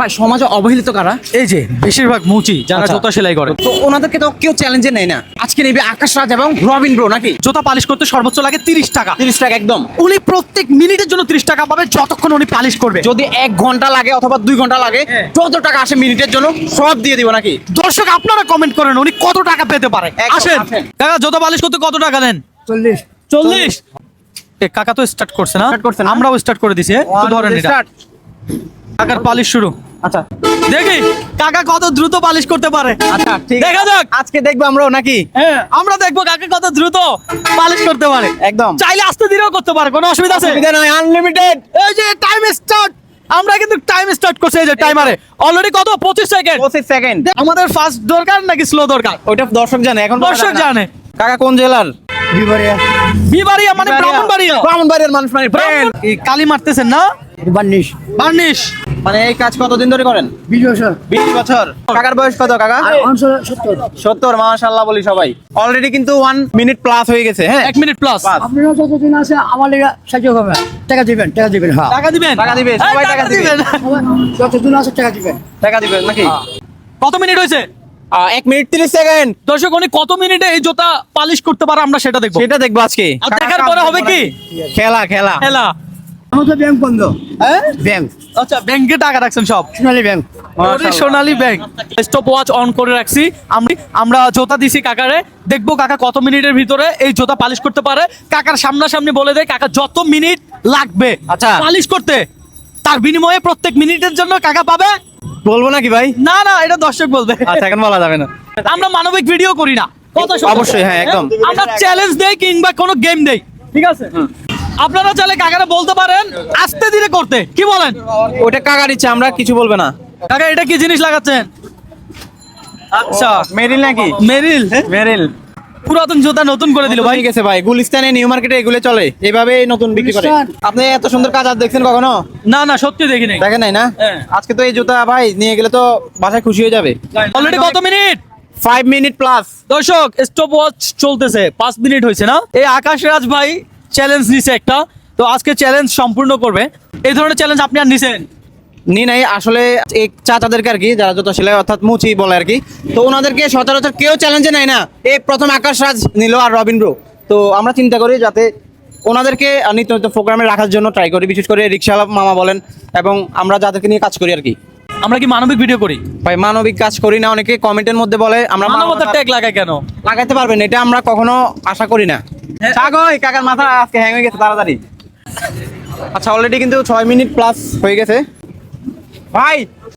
ভাই সমাজে অবহেলিত কারা? এই যে বেশিরভাগ মুচি যারা আচ্ছা। জুতা সেলাই করে। তো ওনাদেরকে তো কেউ চ্যালেঞ্জে নেয় না। আজকে নেবে আকাশ রাজ এবং রবিন ব্রো নাকি? জুতা পালিশ করতে সর্বোচ্চ লাগে তিরিশ টাকা। তিরিশ টাকা একদম। উনি প্রত্যেক মিনিটের জন্য তিরিশ টাকা পাবে যতক্ষণ উনি পালিশ করবে। যদি এক ঘণ্টা লাগে অথবা দুই ঘণ্টা লাগে হ্যাঁ। যত টাকা আসে মিনিটের জন্য সব দিয়ে দিব নাকি? দর্শক আপনারা কমেন্ট করেন উনি কত টাকা পেতে পারে। আসেন। কাকা জুতা পালিশ করতে কত টাকা দেন? চল্লিশ। চল্লিশ? কাকা তো স্টার্ট করছে না? আমরাও স্টার্ট করে দিছি? ধরেন এটা কাকার পালিশ শুরু। আচ্ছা। দেখি কাকা কত দ্রুত পালিশ করতে পারে। আচ্ছা ঠিক দেখা যাক। আজকে দেখব আমরাও নাকি? হ্যাঁ আমরা দেখব কাকা কত দ্রুত পালিশ করতে পারে। একদম। চাইলে আস্তে ধীরেও করতে পারে কোনো অসুবিধা আছে? অসুবিধা নাই আনলিমিটেড এই যে টাইম স্টার্ট আমরা কিন্তু টাইম স্টার্ট করছি এই যে টাইমারে অলরেডি কত? পঁচিশ সেকেন্ড পঁচিশ সেকেন্ড আমাদের ফাস্ট দরকার নাকি স্লো দরকার? ওইটা দর্শক জানে এখন দর্শক জানে। কাকা কোন জেলার? বিবারিয়া বিবাড়িয়া মানে ব্রাহ্মণবাড়িয়া। ব্রাহ্মণবাড়িয়ার মানুষ মানে কালি মারতেছেন না? Varnish varnish. মানে এই কাজ কতদিন ধরে করেন? বিশ বছর। বিশ বছর। কাকার বয়স কত কাকা? সত্তর সত্তর মাশাল্লাহ বলি সবাই। অলরেডি কিন্তু ওয়ান মিনিট প্লাস হয়ে গেছে হ্যাঁ? এক মিনিট প্লাস আপনারা যতদিন আছে আমার লেগে সাহায্য করবে টাকা দিবেন টাকা দিবেন হ্যাঁ। টাকা দিবেন? টাকা দিবে, এই, সবাই টাকা দিবে। আমার যতদিন আছে টাকা দিবেন। টাকা দিবেন নাকি? কত মিনিট হয়েছে? এক মিনিট তিরিশ সেকেন্ড দর্শক উনি কত মিনিটে এই জুতা পালিশ করতে পারে আমরা সেটা দেখব। সেটা দেখব আজকে। দেখার পরে হবে কি? খেলা খেলা। খেলা। ব্যাংক বন্ধ। হ্যাঁ? ব্যাংক আচ্ছা ব্যাংকে টাকা রাখছেন সব? Sonali bank Sonali bank stopwatch on করে রাখছি। আমি আমরা জোতা দিছি কাকারে। দেখব কাকা কত মিনিটের ভিতরে এই জোতা পালিশ করতে পারে। কাকার সামনাসামনি বলে দেয় কাকা যত মিনিট লাগবে আচ্ছা। পালিশ করতে তার বিনিময়ে প্রত্যেক মিনিটের জন্য কাকা পাবে? বলব নাকি ভাই? না না এটা দর্শক বলবে। আচ্ছা এখন বলা যাবে না। আমরা মানবিক ভিডিও করি না। অবশ্যই, হ্যাঁ, একদম। আমরা চ্যালেঞ্জ দেই কিংবা কোনো গেম দেই। ঠিক আছে? আপনারা চাইলে কাকারা বলতে পারেন আস্তে ধীরে করতে। কি বলেন? ওটা কাকার ইচ্ছা আমরা কিছু বলবে না। কাকা এটা কি জিনিস লাগাচ্ছেন? আচ্ছা। মেরিল নাকি? মেরিল? মেরিল। পুরাতন জুতা নতুন করে দিল ভাই। আছে ভাই। গুলিস্তানে নিউ মার্কেটে এগুলো চলে। এভাবে নতুন বিক্রি করে। আপনি এত সুন্দর কাজ আর দেখছেন কখনো? না না সত্যি দেখি নাই দেখেন নাই না? হ্যাঁ। আজকে তো এই জুতা ভাই নিয়ে গেলে তো বাসায় খুশি হয়ে যাবে। অলরেডি কত মিনিট? ফাইভ মিনিট প্লাস দর্শক স্টপ ওয়াচ চলতেছে। পাঁচ মিনিট হয়েছে না? এই আকাশ রাজ ভাই চ্যালেঞ্জ নিছে একটা। তো আজকে চ্যালেঞ্জ সম্পূর্ণ করবে। এই ধরনের চ্যালেঞ্জ আপনি আর নিছেন? নি নাই আসলে এই চাচাদেরকে আর কি যারা জুতা সেলাই অর্থাৎ মুচি বলে আর কি তো ওনাদেরকে সচরাচর কেউ চ্যালেঞ্জে নেয় না। এই প্রথম আকাশ রাজ নিল আর রবিন ব্রো তো আমরা চিন্তা করি যাতে ওনাদেরকে নিত্য নিত্য প্রোগ্রামে রাখার জন্য ট্রাই করি বিশেষ করে রিক্সাওয়ালা মামা বলেন এবং আমরা যাদেরকে নিয়ে কাজ করি আর কি। আমরা কি মানবিক ভিডিও করি? ভাই মানবিক কাজ করি না অনেকে কমেন্টের মধ্যে বলে আমরা মানবতার ট্যাগ লাগায় কেন? লাগাইতে পারবেন এটা আমরা কখনো আশা করি না। চাগই কাকার মাথা আজকে হ্যাং হয়ে গেছে, তাড়াতাড়ি। আচ্ছা অলরেডি কিন্তু ছয় মিনিট প্লাস হয়ে গেছে। ভাই